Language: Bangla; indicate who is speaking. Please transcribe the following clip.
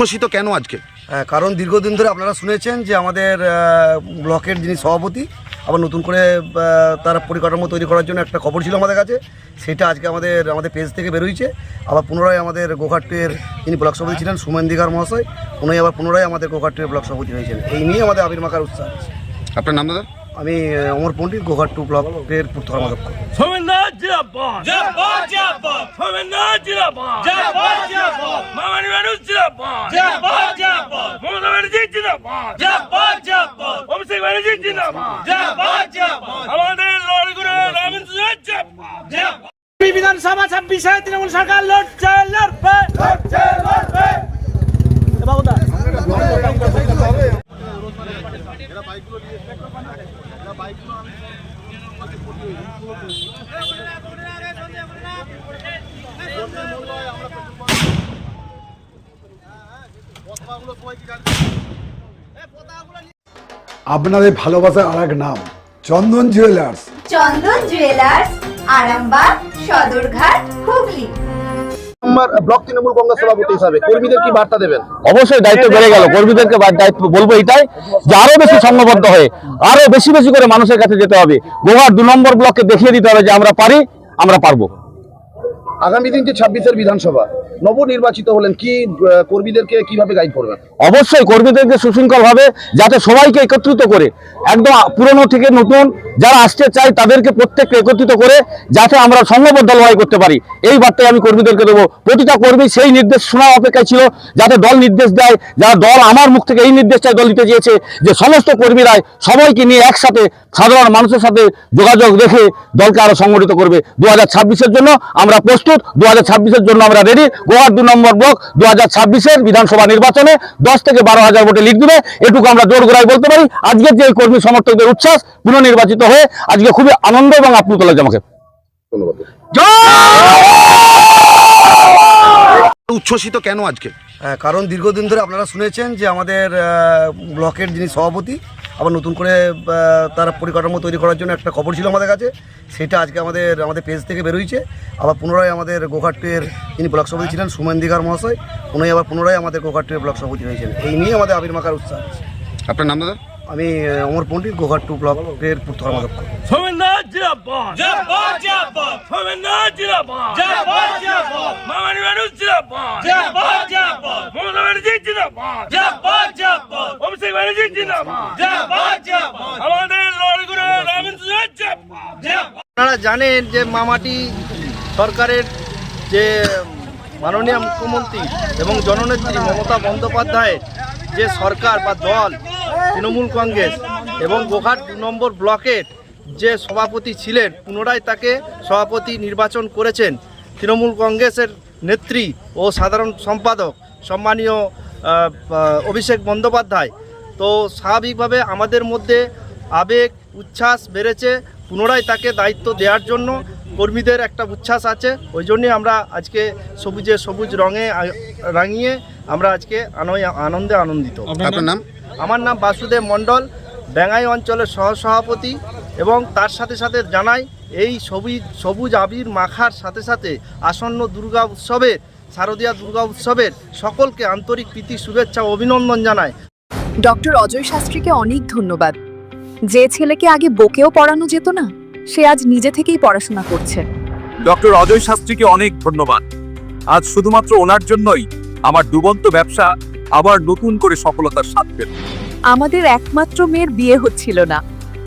Speaker 1: উচ্ছ্বসিত কেন আজকে?
Speaker 2: হ্যাঁ, কারণ দীর্ঘদিন ধরে আপনারা শুনেছেন যে আমাদের ব্লকের যিনি সভাপতি আবার নতুন করে তার পরিকাঠামো তৈরি করার জন্য একটা খবর ছিল আমাদের কাছে সেটা আজকে আমাদের আমাদের পেজ থেকে বেরোইছে। আবার পুনরায় আমাদের গোঘাটের যিনি ব্লক সভাপতি ছিলেন সুমেন দিঘার মহাশয় উনি আবার পুনরায় আমাদের গোঘাটের ব্লক সভাপতি হয়েছেন। এই নিয়ে আমাদের আবির মাখার উৎসাহ আছে।
Speaker 1: আপনার নাম দাদা?
Speaker 2: আমি অমর পণ্ডিত গোঘাট টু ব্লকের ধর্মাধ্যক্ষ!
Speaker 3: Jirabon! Jirabon, Jirabon! Mamani Manu Jirabon! Jirabon, Jirabon! Abhishek Banerjee জিন্দাবাদ। জিন্দাবাদ জিন্দাবাদ। আমাদের লড়াই করে রবীন্দ্র জিন্দাবাদ। জিন্দাবাদ। বিধানসভা ছাব্বিশে তৃণমূল সরকার লড়ছে লড়বে। লড়ছে লড়বে। বাবুদা
Speaker 4: আপনাদের ভালোবাসার আর এক নাম Chandan jewellers.
Speaker 5: Chandan jewellers Arambagh Sadarghat Hooghly.
Speaker 1: Block Trinamool Congress সভাপতি হিসাবে কর্মীদের কি বার্তা দেবেন?
Speaker 6: অবশ্যই দায়িত্ব বেড়ে গেল। কর্মীদেরকে দায়িত্ব বলব এটাই যে আরও বেশি সংঘবদ্ধ হয়ে আরও বেশি বেশি করে মানুষের কাছে যেতে হবে। গোয়ার দু নম্বর ব্লককে দেখিয়ে দিতে হবে যে আমরা পারি আমরা পারব।
Speaker 1: আগামী দিন যে ছাব্বিশের বিধানসভা নবনির্বাচিত হলেন, কি কর্মীদেরকে কীভাবে গাইড করবেন?
Speaker 6: অবশ্যই কর্মীদেরকে সুশৃঙ্খল ভাবে যাতে সবাইকে একত্রিত করে, একদম পুরনো থেকে নতুন যারা আসতে চায় তাদেরকে প্রত্যেককে একত্রিত করে যাতে আমরা সংঘবদ্ধ লড়াই করতে পারি। এই বার্তায় আমি কর্মীদেরকে দেবো। প্রতিটা কর্মী সেই নির্দেশ শোনার অপেক্ষায় ছিল, যাতে দল নির্দেশ দেয়, যারা দল আমার মুখ থেকে এই নির্দেশটাই দল দিতে চেয়েছে যে সমস্ত কর্মীরাই সবাইকে নিয়ে একসাথে সাধারণ মানুষের সাথে যোগাযোগ রেখে দলকে আরও সংগঠিত করবে। দু হাজার জন্য আমরা প্রস্তুত, দু হাজার জন্য আমরা রেডি গোয়ার দু নম্বর ব্লক দু হাজার ছাব্বিশের বিধানসভা নির্বাচনে দশ থেকে বারো হাজার ভোটে লিখ দিবে। এটুকু আমরা জোর গোড়ায় বলতে পারি। আজকের যে এই কর্মী সমর্থকদের উচ্ছ্বাস পুনর্নির্বাচিত হয়ে আজকে খুবই আনন্দ এবং আপ্লুত লাগছে আমাকে।
Speaker 1: ধন্যবাদ। উচ্ছ্বসিত কেন আজকে?
Speaker 2: হ্যাঁ, কারণ দীর্ঘদিন ধরে আপনারা শুনেছেন যে আমাদের আহ, ব্লকের যিনি সভাপতি আবার নতুন করে তারা পরিকাঠামো তৈরি করার জন্য একটা খবর ছিল আমাদের কাছে। সেটা আজকে আমাদের আমাদের পেজ থেকে বেরোইছে। আবার পুনরায় আমাদের গোঘাটের যিনি ব্লক সভাপতি ছিলেন সুমেন দিঘার মহাশয় উনি আবার পুনরায় আমাদের গোঘাটের ব্লক সভাপতি হয়েছেন এই নিয়ে আমাদের আবির মাখার উৎসাহ। আছে।
Speaker 1: আপনার নাম দাদা?
Speaker 2: আমি অমর পণ্ডিত গোঘাট টু ব্লকের ধর্মাধ্যক্ষ।
Speaker 3: Fomandar অভিষেক ব্যানার্জি আমাদের লড়াই করে
Speaker 7: আপনারা জানেন যে মামাটি সরকারের যে মাননীয় মুখ্যমন্ত্রী এবং জননেত্রী মমতা বন্দ্যোপাধ্যায়ের যে সরকার বা দল তৃণমূল কংগ্রেস এবং গোঘাট দু নম্বর ব্লকের যে সভাপতি ছিলেন পুনরায় তাকে সভাপতি নির্বাচন করেছেন। তৃণমূল কংগ্রেসের নেত্রী ও সাধারণ সম্পাদক সম্মানীয় অভিষেক বন্দ্যোপাধ্যায়। তো স্বাভাবিকভাবে আমাদের মধ্যে আবেগ উচ্ছ্বাস বেড়েছে পুনরায় তাকে দায়িত্ব দেওয়ার জন্য কর্মীদের একটা উচ্ছ্বাস আছে। ওই জন্যই আমরা আজকে সবুজে সবুজ রঙে রাঙিয়ে আমরা আজকে আনন্দে আনন্দিত।
Speaker 1: আপনার নাম?
Speaker 7: আমার নাম বাসুদেব মণ্ডল ব্যাঙ্গাই অঞ্চলের সহসভাপতি। এবং তার সাথে সাথে জানাই এই সবুজ সবুজ আবির মাখার সাথে সাথে আসন্ন দুর্গা উৎসবের শারদীয়া দুর্গা উৎসবের সকলকে আন্তরিক প্রীতি শুভেচ্ছা ও অভিনন্দন জানাই।
Speaker 8: ডক্টর অজয় শাস্ত্রীকে অনেক ধন্যবাদ। যে ছেলেকে আগে বকেও পড়ানো যেত না সে আজ নিজে থেকেই পড়াশোনা করছে।
Speaker 9: ডক্টর অজয় শাস্ত্রীকে অনেক ধন্যবাদ। আজ শুধুমাত্র ওনার জন্যই আমার ডুবন্ত ব্যবসা আবার নতুন করে সফলতার স্বাদ পেল।
Speaker 8: আমাদের একমাত্র মেয়ের বিয়ে হচ্ছিল না।